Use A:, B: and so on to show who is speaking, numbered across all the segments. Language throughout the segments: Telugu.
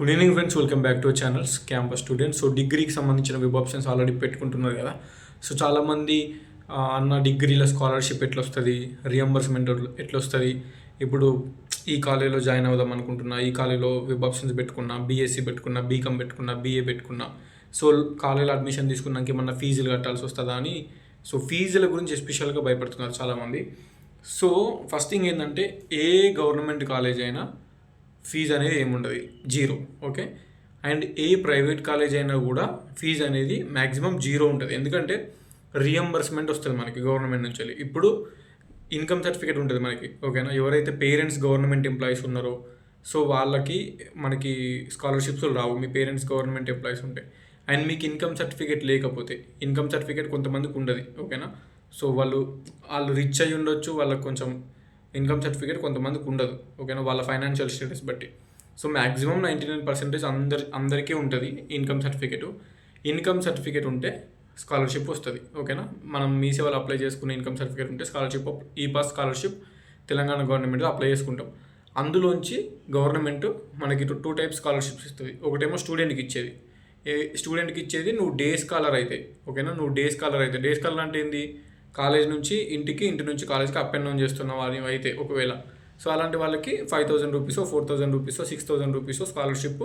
A: Good evening friends welcome back to channels campus students so డిగ్రీకి సంబంధించిన వెబ్ ఆప్షన్స్ ఆల్రెడీ పెట్టుకుంటున్నారు కదా. సో చాలామంది అన్న డిగ్రీలో స్కాలర్షిప్ ఎట్లా వస్తుంది రియంబర్స్మెంట్ ఎట్లా వస్తుంది ఇప్పుడు ఈ కాలేజీలో జాయిన్ అవుదాం అనుకుంటున్నా ఈ కాలేజీలో వెబ్ ఆప్షన్స్ పెట్టుకున్నా బీఎస్సీ పెట్టుకున్నా బీకామ్ పెట్టుకున్నా బీఏ పెట్టుకున్నా. సో కాలేజీలో అడ్మిషన్ తీసుకున్నాక ఏమన్నా ఫీజులు కట్టాల్సి వస్తుందా అని? సో ఫీజుల గురించి ఎస్పెషల్గా భయపడుతున్నారు చాలామంది. సో ఫస్ట్ థింగ్ ఏంటంటే ఏ గవర్నమెంట్ కాలేజ్ అయినా ఫీజు అనేది ఏముండదు. Zero okay? అండ్ ఏ ప్రైవేట్ కాలేజ్ అయినా కూడా ఫీజు అనేది మ్యాక్సిమం జీరో ఉంటుంది. ఎందుకంటే రియంబర్స్మెంట్ వస్తుంది మనకి గవర్నమెంట్ నుంచి వెళ్ళి. ఇప్పుడు ఇన్కమ్ సర్టిఫికేట్ ఉంటుంది మనకి ఓకేనా? ఎవరైతే పేరెంట్స్ గవర్నమెంట్ ఎంప్లాయీస్ ఉన్నారో సో వాళ్ళకి మనకి స్కాలర్షిప్స్ రావు. మీ పేరెంట్స్ గవర్నమెంట్ ఎంప్లాయీస్ ఉంటాయి అండ్ మీకు ఇన్కమ్ సర్టిఫికేట్ లేకపోతే ఇన్కమ్ సర్టిఫికేట్ కొంతమందికి ఉండదు ఓకేనా? సో వాళ్ళు వాళ్ళు రిచ్ అయి ఉండొచ్చు వాళ్ళకి కొంచెం ఇన్కమ్ సర్టిఫికేట్ కొంతమందికి ఉండదు ఓకేనా? వాళ్ళ ఫైనాన్షియల్ స్టేటస్ బట్టి. So maximum ninety nine percentage అందరి అందరికీ ఉంటుంది ఇన్కమ్ సర్టిఫికేట్. ఇన్కమ్ సర్టిఫికేట్ ఉంటే స్కాలర్షిప్ వస్తుంది ఓకేనా? మనం మీ సేవలు అప్లై చేసుకునే ఇన్కమ్ సర్టిఫికేట్ ఉంటే స్కాలర్షిప్ ఈ పాస్ స్కాలర్షిప్ తెలంగాణ గవర్నమెంట్లో అప్లై చేసుకుంటాం. అందులోంచి గవర్నమెంట్ మనకి టూ టూ టైప్స్ స్కాలర్షిప్స్ ఇస్తుంది. ఒకటేమో స్టూడెంట్కి ఇచ్చేది. ఏ స్టూడెంట్కి ఇచ్చేది నువ్వు డే స్కాలర్ అయితే ఓకేనా? నువ్వు డే స్కాలర్ అయితే. డే స్కాలర్ అంటే ఏంది? కాలేజ్ నుంచి ఇంటికి ఇంటి నుంచి కాలేజ్కి అప్ అండ్ డౌన్ చేస్తున్న వాళ్ళు అయితే ఒకవేళ. సో అలాంటి వాళ్ళకి five thousand rupees four thousand rupees six thousand rupees scholarship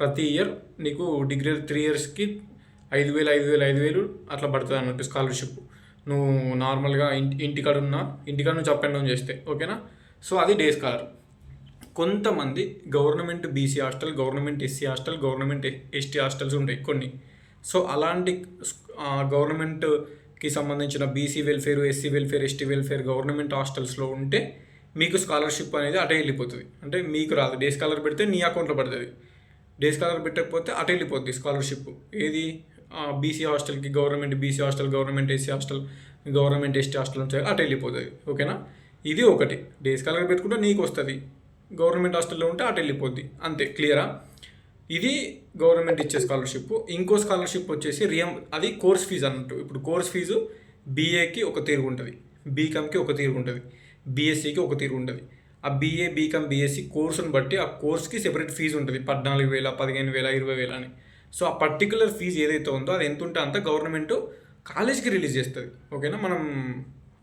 A: ప్రతి ఇయర్ నీకు డిగ్రీ త్రీ ఇయర్స్కి ఐదు వేలు ఐదు వేలు ఐదు వేలు అట్లా పడుతుంది అన్నట్టు స్కాలర్షిప్. నువ్వు నార్మల్గా ఇంటి ఇంటికాడ ఉన్నా ఇంటికాడ నుంచి అప్ అండ్ డౌన్ చేస్తే ఓకేనా? సో అది డే స్కాలర్. కొంతమంది government BC hostel government SC hostel government ST hostels ఉంటాయి కొన్ని. సో అలాంటి గవర్నమెంట్ కి సంబంధించిన BC welfare SC welfare ST welfare government హాస్టల్స్లో ఉంటే మీకు స్కాలర్షిప్ అనేది అటే వెళ్ళిపోతుంది. అంటే మీకు రాదు. డే స్కాలర్ పెడితే నీ అకౌంట్లో పడుతుంది. డే స్కాలర్ పెట్టకపోతే అటు వెళ్ళిపోతుంది స్కాలర్షిప్. ఏది? బీసీ హాస్టల్కి government BC hostel government SC hostel government ST hostel నుంచి అటు వెళ్ళిపోతుంది. ఓకేనా? ఇది ఒకటి. డే స్కాలర్ పెట్టుకుంటే నీకు వస్తుంది గవర్నమెంట్ హాస్టల్లో ఉంటే అటు వెళ్ళిపోద్ది. అంతే. క్లియరా? ఇది గవర్నమెంట్ ఇచ్చే స్కాలర్షిప్. ఇంకో స్కాలర్షిప్ వచ్చేసి రియం అది కోర్స్ ఫీజు అన్నట్టు. ఇప్పుడు కోర్స్ ఫీజు బీఏకి ఒక తీరు ఉంటుంది. బీకామ్కి ఒక తీరు ఉంటుంది. బీఎస్సీకి ఒక తీరు ఉంటుంది. ఆ బీఏ బీకామ్ బీఎస్సీ కోర్సును బట్టి ఆ కోర్స్కి సెపరేట్ ఫీజు ఉంటుంది. పద్నాలుగు వేల పదిహేను వేల ఇరవై వేల అని. సో ఆ పర్టికులర్ ఫీజు ఏదైతే ఉందో అది ఎంత ఉంటే అంత గవర్నమెంట్ కాలేజ్కి రిలీజ్ చేస్తుంది. ఓకేనా? మనం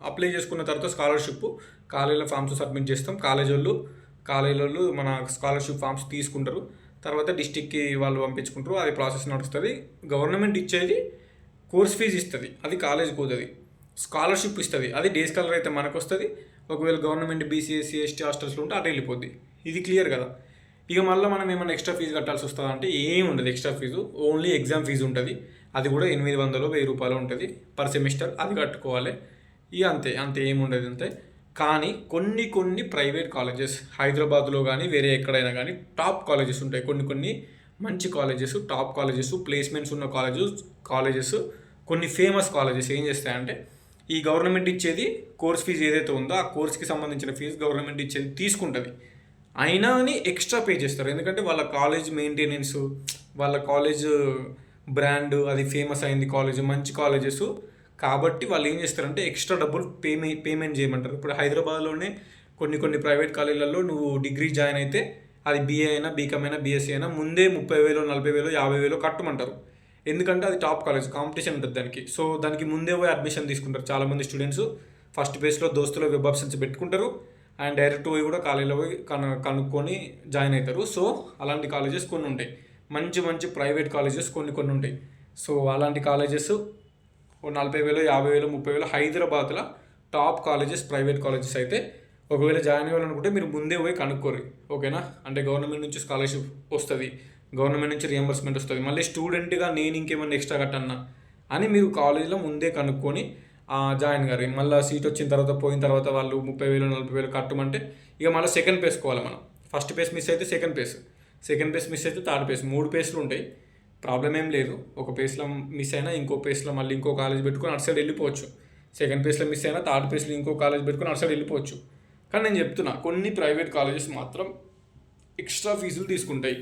A: అప్లై చేసుకున్న తర్వాత స్కాలర్షిప్ కాలేజీలో ఫామ్స్ సబ్మిట్ చేస్తాం. కాలేజ్ వాళ్ళు కాలేజీ వాళ్ళు మన స్కాలర్షిప్ ఫామ్స్ తీసుకుంటారు. తర్వాత డిస్టిక్కి వాళ్ళు పంపించుకుంటారు అది ప్రాసెస్ నడుస్తుంది. గవర్నమెంట్ ఇచ్చేది కోర్స్ ఫీజు ఇస్తుంది అది కాలేజ్కి పోతుంది. స్కాలర్షిప్ ఇస్తుంది అది డే స్కాలర్ అయితే మనకు వస్తుంది ఒకవేళ గవర్నమెంట్ బీసీఎస్సీ ఎస్టీ హాస్టల్స్లో ఉంటే అటు వెళ్ళిపోద్ది. ఇది క్లియర్ కదా. ఇక మళ్ళీ మనం ఏమైనా ఎక్స్ట్రా ఫీజు కట్టాల్సి వస్తుందా అంటే ఏం ఉండదు extra fee only exam fee ఉంటుంది. అది కూడా ఎనిమిది వందలు వెయ్యి రూపాయలు ఉంటుంది పర్ సెమిస్టర్ అది కట్టుకోవాలి. ఇక అంతే అంతే ఏమి ఉండదు అంతే. కానీ కొన్ని కొన్ని ప్రైవేట్ కాలేజెస్ హైదరాబాద్లో కానీ వేరే ఎక్కడైనా కానీ టాప్ కాలేజెస్ ఉంటాయి. కొన్ని కొన్ని మంచి కాలేజెస్ టాప్ కాలేజెస్ ప్లేస్మెంట్స్ ఉన్న కాలేజెస్ కాలేజెస్ కొన్ని ఫేమస్ కాలేజెస్ ఏం చేస్తాయంటే ఈ గవర్నమెంట్ ఇచ్చేది కోర్స్ ఫీజు ఏదైతే ఉందో ఆ కోర్స్కి సంబంధించిన ఫీజు గవర్నమెంట్ ఇచ్చేది తీసుకుంటుంది. అయినా అని ఎక్స్ట్రా పే చేస్తారు. ఎందుకంటే వాళ్ళ కాలేజ్ మెయింటెనెన్స్ వాళ్ళ కాలేజ్ బ్రాండ్ అది ఫేమస్ అయింది కాలేజ్ మంచి కాలేజెస్ కాబట్టి వాళ్ళు ఏం చేస్తారంటే ఎక్స్ట్రా డబ్బులు పేమె పేమెంట్ చేయమంటారు. ఇప్పుడు హైదరాబాద్లోనే కొన్ని కొన్ని ప్రైవేట్ కాలేజీలలో నువ్వు డిగ్రీ జాయిన్ అయితే అది బీఏ అయినా బీకామ్ అయినా బీఎస్సీ అయినా ముందే ముప్పై వేలు నలభై వేలు యాభై వేలు కట్టమంటారు. ఎందుకంటే అది టాప్ కాలేజ్ కాంపిటీషన్ ఉంటుంది దానికి. సో దానికి ముందే పోయి అడ్మిషన్ తీసుకుంటారు చాలామంది స్టూడెంట్స్. ఫస్ట్ బేస్లో దోస్తులు వెబ్ ఆప్షన్స్ పెట్టుకుంటారు. అండ్ డైరెక్ట్ పోయి కూడా కాలేజీలో పోయి కను కనుక్కొని జాయిన్ అవుతారు. సో అలాంటి కాలేజెస్ కొన్ని ఉంటాయి. మంచి మంచి ప్రైవేట్ కాలేజెస్ కొన్ని కొన్ని ఉంటాయి. సో అలాంటి కాలేజెస్ ఓ నలభై వేలు యాభై వేలు ముప్పై వేలు హైదరాబాద్లో టాప్ కాలేజెస్ ప్రైవేట్ కాలేజెస్ అయితే ఒకవేళ జాయిన్ అవ్వాలనుకుంటే మీరు ముందే పోయి కనుక్కోరు. ఓకేనా? అంటే గవర్నమెంట్ నుంచి స్కాలర్షిప్ వస్తుంది. గవర్నమెంట్ నుంచి రియంబర్స్మెంట్ వస్తుంది. మళ్ళీ స్టూడెంట్గా నేను ఇంకేమన్నా ఎక్స్ట్రా కట్టన్నా అని మీరు కాలేజీలో ముందే కనుక్కొని జాయిన్ గారు. మళ్ళీ సీట్ వచ్చిన తర్వాత పోయిన తర్వాత వాళ్ళు ముప్పై వేలు నలభై వేలు కట్టమంటే ఇక మళ్ళీ సెకండ్ పేసుకోవాలి మనం. ఫస్ట్ పేస్ మిస్ అయితే second phase. Second phase miss అయితే థర్డ్ పేస్. మూడు పేస్లు ఉంటాయి. ప్రాబ్లం ఏం లేదు. ఒక పేస్లో మిస్ అయినా ఇంకో పేస్లో మళ్ళీ ఇంకో కాలేజ్ పెట్టుకొని అటు సైడ్ వెళ్ళిపోవచ్చు. సెకండ్ పేస్లో మిస్ అయినా థర్డ్ పేస్లో ఇంకో కాలేజ్ పెట్టుకొని అటు సైడ్ వెళ్ళిపోవచ్చు. కానీ నేను చెప్తున్నా కొన్ని ప్రైవేట్ కాలేజెస్ మాత్రం ఎక్స్ట్రా ఫీజులు తీసుకుంటాయి.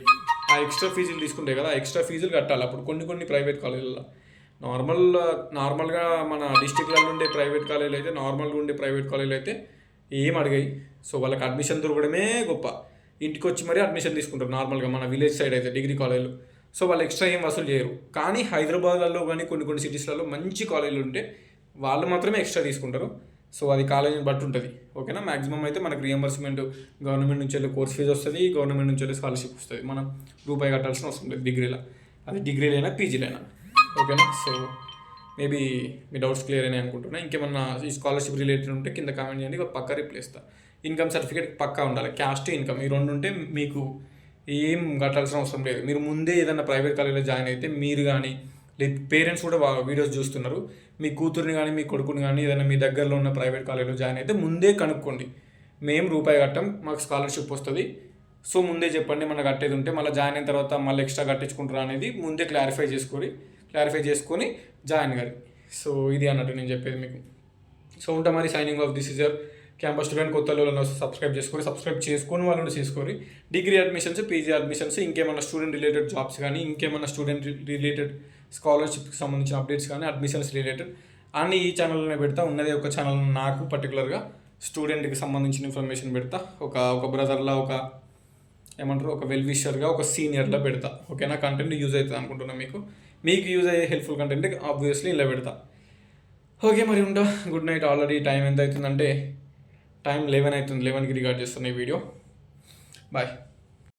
A: ఆ ఎక్స్ట్రా ఫీజులు తీసుకుంటాయి కదా ఆ ఎక్స్ట్రా ఫీజులు కట్టాలి అప్పుడు కొన్ని కొన్ని ప్రైవేట్ కాలేజీలలో నార్మల్ నార్మల్గా మన డిస్టిక్లలో ఉండే ప్రైవేట్ కాలేజీలు అయితే నార్మల్గా ఉండే ప్రైవేట్ కాలేజీలు అయితే ఏం అడిగాయి. సో వాళ్ళకి అడ్మిషన్ దొరకడమే గొప్ప. ఇంటికి వచ్చి మరీ అడ్మిషన్ తీసుకుంటారు నార్మల్గా మన విలేజ్ సైడ్ అయితే డిగ్రీ కాలేజీలు సో వాళ్ళు ఎక్స్ట్రా ఏం వసూలు చేయరు. కానీ హైదరాబాద్లలో కానీ కొన్ని కొన్ని సిటీస్లలో మంచి కాలేజీలు ఉంటే వాళ్ళు మాత్రమే ఎక్స్ట్రా తీసుకుంటారు. సో అది కాలేజీని బట్టి ఉంటుంది. ఓకేనా? మాక్సిమం అయితే మనకు రియంబర్స్మెంట్ గవర్నమెంట్ నుంచి వెళ్ళి కోర్స్ ఫీజు వస్తుంది గవర్నమెంట్ నుంచి వెళ్ళి స్కాలర్షిప్ వస్తుంది. మనం రూపాయి కట్టాల్సిన అవసరం లేదు డిగ్రీలో. అది డిగ్రీలైనా పీజీలైనా. ఓకేనా? సో మేబీ మీ డౌట్స్ క్లియర్ అయినాయి అనుకుంటున్నా. ఇంకేమన్నా ఈ స్కాలర్షిప్ రిలేటెడ్ ఉంటే కింద కామెంట్ చేయండి. ఒక పక్కా రిప్లై ఇన్కమ్ సర్టిఫికేట్ పక్కా ఉండాలి. క్యాస్ట్ ఇన్కమ్ ఈ రెండు ఉంటే మీకు ఏం కట్టాల్సిన అవసరం లేదు. మీరు ముందే ఏదైనా ప్రైవేట్ కాలేజీలో జాయిన్ అయితే మీరు కానీ లేదు పేరెంట్స్ కూడా వీడియోస్ చూస్తున్నారు. మీ కూతుర్ని కానీ మీ కొడుకుని కానీ ఏదైనా మీ దగ్గరలో ఉన్న ప్రైవేట్ కాలేజీలో జాయిన్ అయితే ముందే కనుక్కోండి. మేము రూపాయి కట్టం మాకు స్కాలర్షిప్ వస్తుంది. సో ముందే చెప్పండి మనకు కట్టేది ఉంటే మళ్ళీ జాయిన్ అయిన తర్వాత మళ్ళీ ఎక్స్ట్రా కట్టించుకుంటారా అనేది ముందే క్లారిఫై చేసుకొని క్లారిఫై చేసుకొని జాయిన్ గారి. సో ఇది అన్నట్టు నేను చెప్పేది మీకు. సో ఉంటా మరి signing off this is campus student కొత్త వాళ్ళు సబ్స్క్రైబ్ చేసుకొని సబ్స్క్రైబ్ చేసుకొని వాళ్ళని ఉంటే డిగ్రీ అడ్మిషన్స్ పీజీ అడ్మిషన్స్ ఇంకేమైనా స్టూడెంట్ రిలేటెడ్ జాబ్స్ కానీ ఇంకేమైనా స్టూడెంట్ రిలేటెడ్ స్కాలర్షిప్కి సంబంధించిన అప్డేట్స్ కానీ అడ్మిషన్స్ రిలేటెడ్ అన్ని ఈ ఛానల్లోనే పెడతా. ఉన్నది ఒక ఛానల్ నాకు పర్టికులర్గా స్టూడెంట్కి సంబంధించిన ఇన్ఫర్మేషన్ పెడతా. ఒక ఒక బ్రదర్లా ఒక ఏమంటారు? ఒక వెల్ విషర్గా ఒక సీనియర్లా పెడతా. ఓకేనా? కంటెంట్ యూజ్ అవుతుంది అనుకుంటున్నా మీకు. మీకు యూజ్ అయ్యే హెల్ప్ఫుల్ కంటెంట్ ఆబ్వియస్లీ ఇలా పెడతా. ఓకే మరి ఉంటా గుడ్ నైట్. ఆల్రెడీ టైం ఎంత అవుతుందంటే టైం లెవెన్ అవుతుంది లెవెన్కి రికార్డ్ చేస్తున్నాయి ఈ వీడియో. బాయ్.